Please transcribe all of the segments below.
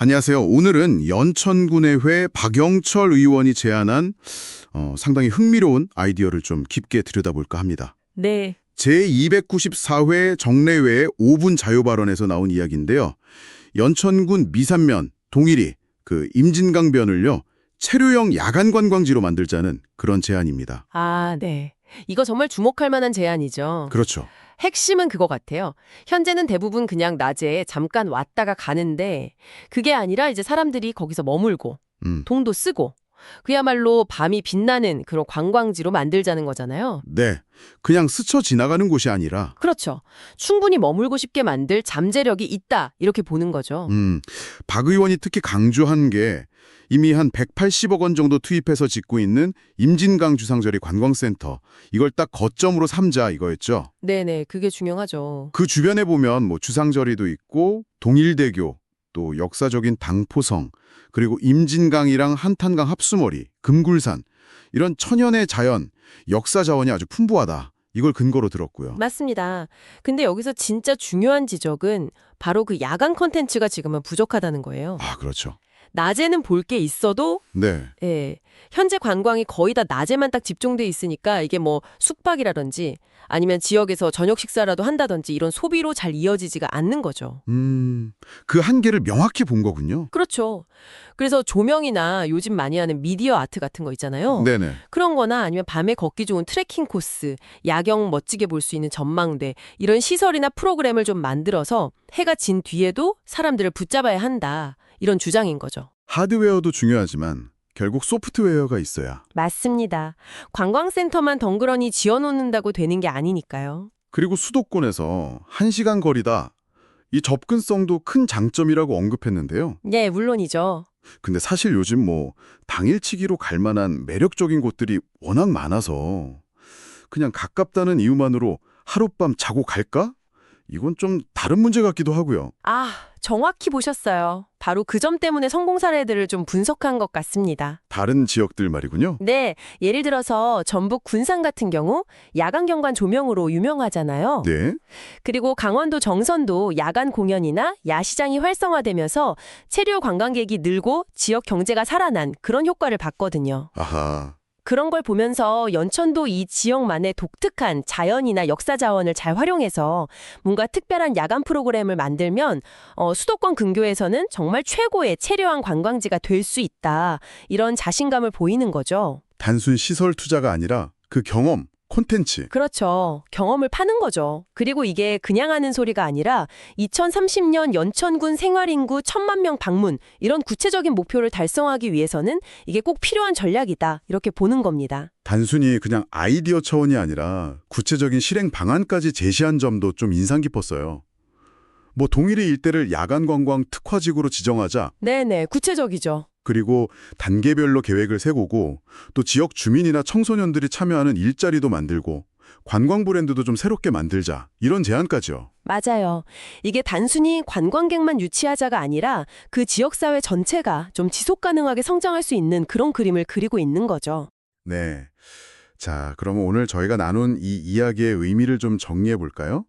안녕하세요. 오늘은 연천군의회 박영철 의원이 제안한 어, 상당히 흥미로운 아이디어를 좀 깊게 들여다볼까 합니다. 네, 제294회 정례회 5분 자유발언에서 나온 이야기인데요. 연천군 미산면, 동일이, 그 임진강변을요. 체류형 야간 관광지로 만들자는 그런 제안입니다. 아, 네. 이거 정말 주목할 만한 제안이죠. 그렇죠. 핵심은 그거 같아요. 현재는 대부분 그냥 낮에 잠깐 왔다가 가는데 그게 아니라 이제 사람들이 거기서 머물고 음, 돈도 쓰고 그야말로 밤이 빛나는 그런 관광지로 만들자는 거잖아요. 네. 그냥 스쳐 지나가는 곳이 아니라 그렇죠. 충분히 머물고 싶게 만들 잠재력이 있다 이렇게 보는 거죠. 음, 박 의원이 특히 강조한 게 이미 한 180억 원 정도 투입해서 짓고 있는 임진강 주상절이 관광센터 이걸 딱 거점으로 삼자 이거였죠. 네네, 그게 중요하죠. 그 주변에 보면 뭐 주상절이도 있고 동일대교 또 역사적인 당포성 그리고 임진강이랑 한탄강 합수머리 금굴산 이런 천연의 자연 역사 자원이 아주 풍부하다. 이걸 근거로 들었고요. 맞습니다. 근데 여기서 진짜 중요한 지적은 바로 그 야간 컨텐츠가 지금은 부족하다는 거예요. 아, 그렇죠. 낮에는 볼 게 있어도 네. 예. 현재 관광이 거의 다 낮에만 딱 집중돼 있으니까 이게 뭐 숙박이라든지 아니면 지역에서 저녁 식사라도 한다든지 이런 소비로 잘 이어지지가 않는 거죠. 음. 그 한계를 명확히 본 거군요. 그렇죠. 그래서 조명이나 요즘 많이 하는 미디어 아트 같은 거 있잖아요. 네네. 그런 거나 아니면 밤에 걷기 좋은 트레킹 코스, 야경 멋지게 볼 수 있는 전망대, 이런 시설이나 프로그램을 좀 만들어서 해가 진 뒤에도 사람들을 붙잡아야 한다. 이런 주장인 거죠. 하드웨어도 중요하지만 결국 소프트웨어가 있어야. 맞습니다. 관광센터만 덩그러니 지어놓는다고 되는 게 아니니까요. 그리고 수도권에서 1시간 거리다. 이 접근성도 큰 장점이라고 언급했는데요. 네, 물론이죠. 근데 사실 요즘 뭐 당일치기로 갈 만한 매력적인 곳들이 워낙 많아서 그냥 가깝다는 이유만으로 하룻밤 자고 갈까? 이건 좀 다른 문제 같기도 하고요. 아, 정확히 보셨어요. 바로 그 점 때문에 성공 사례들을 좀 분석한 것 같습니다. 다른 지역들 말이군요. 네, 예를 들어서 전북 군산 같은 경우 야간 경관 조명으로 유명하잖아요. 네. 그리고 강원도 정선도 야간 공연이나 야시장이 활성화되면서 체류 관광객이 늘고 지역 경제가 살아난 그런 효과를 봤거든요. 아하. 그런 걸 보면서 연천도 이 지역만의 독특한 자연이나 역사 자원을 잘 활용해서 뭔가 특별한 야간 프로그램을 만들면 어, 수도권 근교에서는 정말 최고의 체류한 관광지가 될 수 있다. 이런 자신감을 보이는 거죠. 단순 시설 투자가 아니라 그 경험, 콘텐츠. 그렇죠. 경험을 파는 거죠. 그리고 이게 그냥 하는 소리가 아니라 2030년 연천군 생활인구 1000만 명 방문 이런 구체적인 목표를 달성하기 위해서는 이게 꼭 필요한 전략이다. 이렇게 보는 겁니다. 단순히 그냥 아이디어 차원이 아니라 구체적인 실행 방안까지 제시한 점도 좀 인상 깊었어요. 뭐 동일의 일대를 야간 관광 특화지구로 지정하자 네네, 구체적이죠. 그리고 단계별로 계획을 세우고 또 지역 주민이나 청소년들이 참여하는 일자리도 만들고 관광 브랜드도 좀 새롭게 만들자 이런 제안까지요. 맞아요. 이게 단순히 관광객만 유치하자가 아니라 그 지역사회 전체가 좀 지속 가능하게 성장할 수 있는 그런 그림을 그리고 있는 거죠. 네. 자, 그러면 오늘 저희가 나눈 이 이야기의 의미를 좀 정리해 볼까요?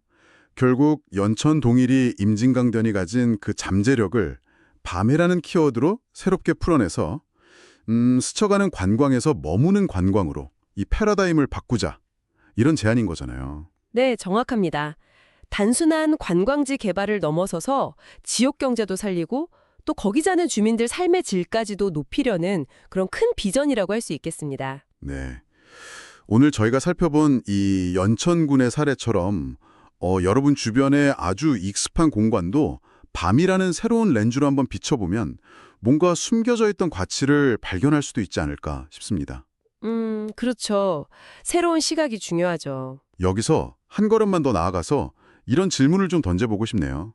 결국 연천 동일이 임진강변이 가진 그 잠재력을 밤에라는 키워드로 새롭게 풀어내서 음, 스쳐가는 관광에서 머무는 관광으로 이 패러다임을 바꾸자. 이런 제안인 거잖아요. 네, 정확합니다. 단순한 관광지 개발을 넘어서서 지역 경제도 살리고 또 거기 사는 주민들 삶의 질까지도 높이려는 그런 큰 비전이라고 할 수 있겠습니다. 네. 오늘 저희가 살펴본 이 연천군의 사례처럼 어, 여러분 주변에 아주 익숙한 공간도 밤이라는 새로운 렌즈로 한번 비춰보면 뭔가 숨겨져 있던 가치를 발견할 수도 있지 않을까 싶습니다. 음, 그렇죠. 새로운 시각이 중요하죠. 여기서 한 걸음만 더 나아가서 이런 질문을 좀 던져보고 싶네요.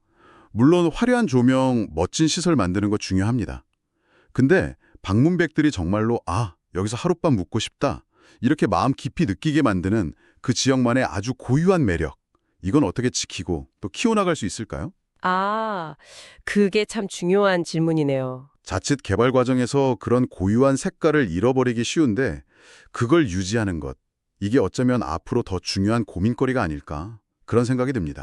물론 화려한 조명, 멋진 시설 만드는 거 중요합니다. 근데 방문객들이 정말로 아, 여기서 하룻밤 묵고 싶다. 이렇게 마음 깊이 느끼게 만드는 그 지역만의 아주 고유한 매력. 이건 어떻게 지키고 또 키워나갈 수 있을까요? 아, 그게 참 중요한 질문이네요. 자칫 개발 과정에서 그런 고유한 색깔을 잃어버리기 쉬운데 그걸 유지하는 것. 이게 어쩌면 앞으로 더 중요한 고민거리가 아닐까 그런 생각이 듭니다.